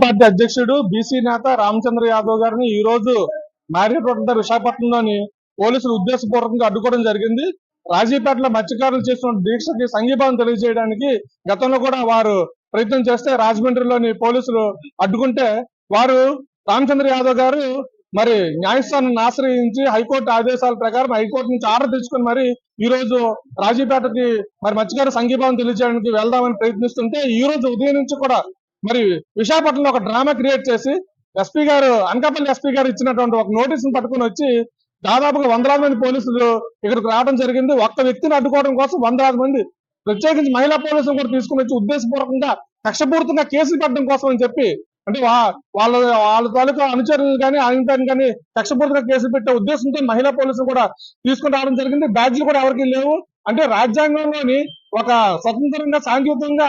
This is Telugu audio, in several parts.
పార్టీ అధ్యక్షుడు బీసీ నేత రామచంద్ర యాదవ్ గారిని ఈ రోజు మారేపట్ల విశాఖపట్నంలోని పోలీసులు ఉద్దేశపూర్వకంగా అడ్డుకోవడం జరిగింది. రాజీపేటలో మత్స్యకారులు చేసిన దీక్షకి సంఘీభావం తెలియజేయడానికి గతంలో కూడా వారు ప్రయత్నం చేస్తే రాజమండ్రిలోని పోలీసులు అడ్డుకుంటే వారు రామచంద్ర యాదవ్ గారు మరి న్యాయస్థానాన్ని ఆశ్రయించి హైకోర్టు ఆదేశాల ప్రకారం హైకోర్టు నుంచి ఆర్డర్ తెచ్చుకుని మరి ఈ రోజు రాజీపేటకి మరి మత్స్యకారు సంఘీభావం తెలియజేయడానికి వెళ్దామని ప్రయత్నిస్తుంటే ఈ రోజు ఉదయం నుంచి కూడా మరి విశాఖపట్నంలో ఒక డ్రామా క్రియేట్ చేసి ఎస్పీ గారు అనకాపల్లి ఎస్పీ గారు ఇచ్చినటువంటి ఒక నోటీసును పట్టుకుని వచ్చి దాదాపుగా వందలాది మంది పోలీసులు ఇక్కడికి రావడం జరిగింది. ఒక్క వ్యక్తిని అడ్డుకోవడం కోసం వందలాది మంది ప్రత్యేకించి మహిళా పోలీసులు కూడా తీసుకుని వచ్చి ఉద్దేశపూర్వకంగా కక్షపూరితంగా కేసులు పెట్టడం కోసం అని చెప్పి అంటే వా- వాళ్ళ వాళ్ళ తాలూకా అనుచరులు కానీ ఆయన కానీ కక్షపూరితంగా కేసులు పెట్టే ఉద్దేశంతో మహిళా పోలీసులు కూడా తీసుకుని రావడం జరిగింది. బ్యాడ్జ్లు కూడా ఎవరికి లేవు. అంటే రాజ్యాంగంలోని ఒక స్వతంత్రంగా శాంతియుతంగా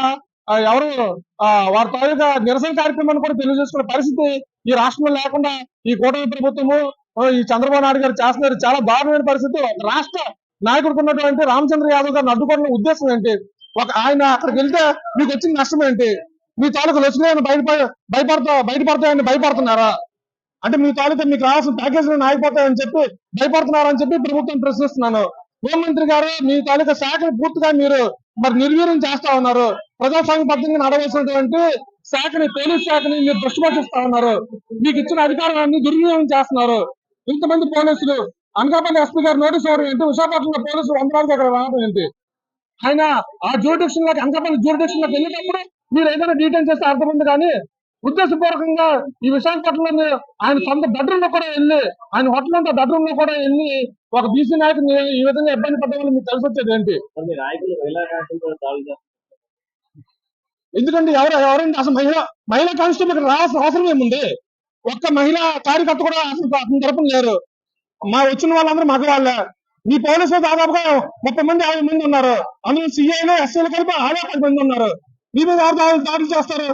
ఎవరు? ఆ, వారి తాలూకా నిరసన కార్యక్రమాన్ని కూడా తెలియజేసుకునే పరిస్థితి ఈ రాష్ట్రంలో లేకుండా ఈ కూటమి ప్రభుత్వము ఈ చంద్రబాబు నాయుడు గారు చేస్తున్నారు. చాలా దారుణమైన పరిస్థితి. ఒక రాష్ట్ర నాయకుడికి ఉన్నటువంటి రామచంద్ర యాదవ్ గారిని అడ్డుకోవడం ఉద్దేశం ఏంటి? ఒక ఆయన అక్కడికి వెళ్తే మీకు వచ్చిన నష్టం ఏంటి? మీ తాలూకు లక్ష్మీ బయట భయపడతా బయటపడతాయని భయపడుతున్నారా? అంటే మీ తాలూకా మీకు రావాల్సిన ప్యాకేజీలను ఆగిపోతాయని చెప్పి భయపడుతున్నారని చెప్పి ప్రభుత్వం ప్రశ్నిస్తున్నాను. హోంమంత్రి గారు మీ తాలూకా శాఖను పూర్తిగా మీరు మరి నిర్వీర్యం చేస్తా ఉన్నారు. ప్రజాస్వామ్యబద్ధంగా నడవలసినటువంటి శాఖని పోలీస్ శాఖని మీరు దృష్టిపట్టిస్తా ఉన్నారు. మీకు ఇచ్చిన అధికారాన్ని దుర్వినియోగం చేస్తున్నారు. ఇంతమంది పోలీసులు అనకాపల్లి ఎస్పీ గారు నోటీస్ ఇవ్వడం ఏంటి? విశాఖపట్నంలో పోలీసులు వందలాదికి అక్కడ రావడం ఏంటి? ఆయన ఆ జ్యూరిడిక్షన్లోకి అనకాపల్లి జ్యూరిడిక్షన్లోకి వెళ్ళినప్పుడు మీరు ఏదైనా డీటెయిల్ చేస్తే అర్థమైంది కానీ ఉద్దేశపూర్వకంగా ఈ విశాఖపట్నంలో ఆయన సొంత బెడ్రూమ్లో కూడా వెళ్ళి ఆయన హోటల్ అంతా బెడ్రూమ్లో కూడా వెళ్ళి ఒక బీసీ నాయకుని ఈ విధంగా ఇబ్బంది పడ్డం మీకు తెలిసి వచ్చేది ఏంటి? ఎందుకంటే ఎవరు ఎవరంటే అసలు మహిళ మహిళా కానిస్టేబుల్ ఇక్కడ రావాల్సిన అవసరం ఏముంది? ఒక్క మహిళా కార్యకర్త కూడా అసలు అతని తరపున లేరు. మా వచ్చిన వాళ్ళందరూ మగవాళ్ళే మీ పోలీసులు దాదాపుగా ముప్పై మంది యాభై మంది ఉన్నారు. అందులో సిఐలు ఎస్ఐలు కలిపి ఆడే పది మంది ఉన్నారు. మీ మీద ఎవరు దాడులు చేస్తారు?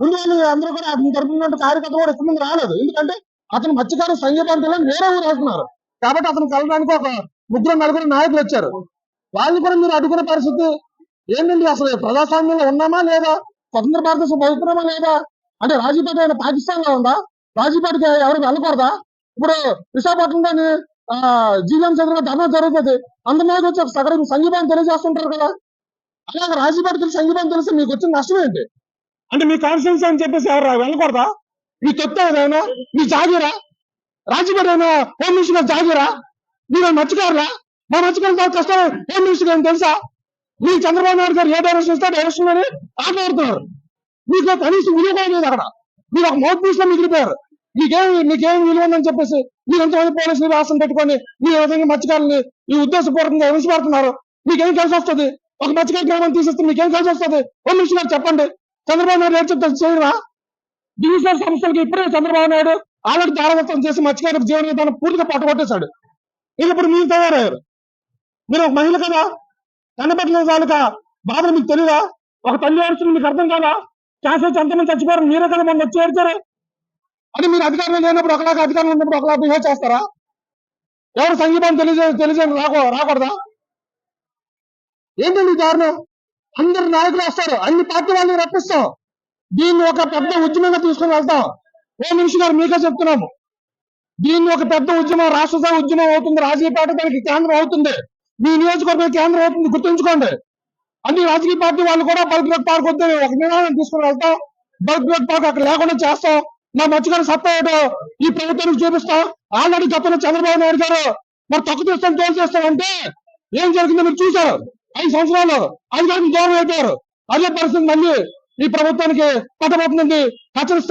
ముందు అందరూ కూడా అతని తరపున కార్యకర్త కూడా ఎక్కువ మంది రాలేదు. ఎందుకంటే అతను మత్స్యకారు సంఘీభావంతో వేరే ఊరు వెళ్తున్నారు కాబట్టి అతను కలడానికి ఒక ముగ్గురు నలుగురు నాయకులు వచ్చారు. వాళ్ళు కూడా మీరు అడుగుకునే పరిస్థితి ఏంటండి? అసలు ప్రజాస్వామ్యంలో ఉన్నామా లేదా? స్వతంత్ర భారతదేశం బతుకున్నామా లేదా? అంటే రాజీపేట ఆయన పాకిస్తాన్లో ఉందా? రాజీపేటకి ఎవరు వెళ్ళకూడదా? ఇప్పుడు విశాఖపట్నంలోని ఆ జీవన్ చంద్ర ధర్నా జరుగుతుంది. అందరి మీద వచ్చి ఒక సగం సంఘీభావం తెలియజేస్తుంటారు కదా. అలాగే రాజీపేటకి సంఘీభావం తెలిసి మీకు వచ్చిన నష్టం ఏంటి? అంటే మీ కాన్స్టిట్యూన్సీ అని చెప్పేసి ఎవరు వెళ్ళకూడదా? నీ తొత్తు ఏదైనా? మీ జాగీరా? రాజపేట ఏమైనా హోమ్ మినిస్టర్ జాగీరా? మీరు మత్స్యకారులా? మా మత్స్యకారులు కష్టం హోమ్ మినిస్టర్ అని తెలుసా? మీ చంద్రబాబు నాయుడు గారు ఏ డైరెక్షన్ ఇస్తే డైరెక్షన్ అని ఆటలాడుతున్నారు. మీకు కనీసం విలువ లేదు అక్కడ. మీరు ఒక మౌత్ పీస్లో మిగిలిపోయారు. మీకేం మీకేం విలువ ఉందని చెప్పేసి మీరు ఎంతమంది పోలీసులు రాసం పెట్టుకొని మీరు విధంగా మత్స్యకారులని ఈ ఉద్దేశపూర్వకంగా హింసపడుతున్నారు? మీకేం కలిసి వస్తుంది? ఒక మత్స్యకార గ్రామం తీసేస్తే మీకేం కలిసి వస్తుంది? హోమ్ మినిస్టర్ గారు చెప్పండి. చంద్రబాబు నాయుడు ఏం చేయరా డివిజనల్ సంస్థలకు ఇప్పుడే చంద్రబాబు నాయుడు ఆల్రెడీ దారవత్వం చేసి మత్స్యకార జీవన విధానం పూర్తిగా పట్టుకొట్టేశాడు ఇది ఇప్పుడు మీరు తయారయ్యారు. మీరు ఒక మహిళ కదా? కన్నపట్ల తాలూకా బాధలు మీకు తెలియదా ఒక తల్లి ఆడుతుంది మీకు అర్థం కాదా? క్యాన్సర్ వచ్చి ఎంతమంది చచ్చిపోయారు. మీరే కదా మొన్న వచ్చి ఏడ్చారు. అని మీరు అధికారంలో లేనప్పుడు ఒకలాగా అధికారంలో ఉన్నప్పుడు ఒకలా బిహేవ్ చేస్తారా? ఎవరు సంగీతం తెలియజే తెలియజేయడం రాకూ రాకూడదా? ఏంటండి దారుణం? అందరు నాయకులు వస్తారు. అన్ని పార్టీ వాళ్ళని రప్పిస్తాం. దీన్ని ఒక పెద్ద ఉద్యమంగా తీసుకుని వెళ్తాం. ఏ నిమిషం గారు మీకే చెప్తున్నాము. దీన్ని ఒక పెద్ద ఉద్యమం రాష్ట్ర ఉద్యమం అవుతుంది. రాజకీయ పార్టీ దానికి కేంద్రం అవుతుంది. మీ నియోజకవర్గం కేంద్రం అవుతుంది. గుర్తుంచుకోండి. అన్ని రాజకీయ పార్టీ వాళ్ళు కూడా బల్క్ బ్లడ్ పార్క్ వద్దని ఒక నిర్ణయం తీసుకుని వెళ్తాం. బల్క్ బ్లడ్ పార్క్ అక్కడ లేకుండా చేస్తాం. మా మధ్యగారి సత్తా ఈ ప్రభుత్వానికి చూపిస్తాం. ఆల్రెడీ గతంలో చంద్రబాబు నాయుడు గారు మరి తక్కువ చేస్తాం తోలు చేస్తామంటే ఏం జరిగిందో మీరు చూసారు ఐదు సంవత్సరాలు అధికారికి దూరం అయిపోయారు అదే పరిస్థితి మళ్ళీ ఈ ప్రభుత్వానికి పట్టబోతుంది. ఖచ్చితంగా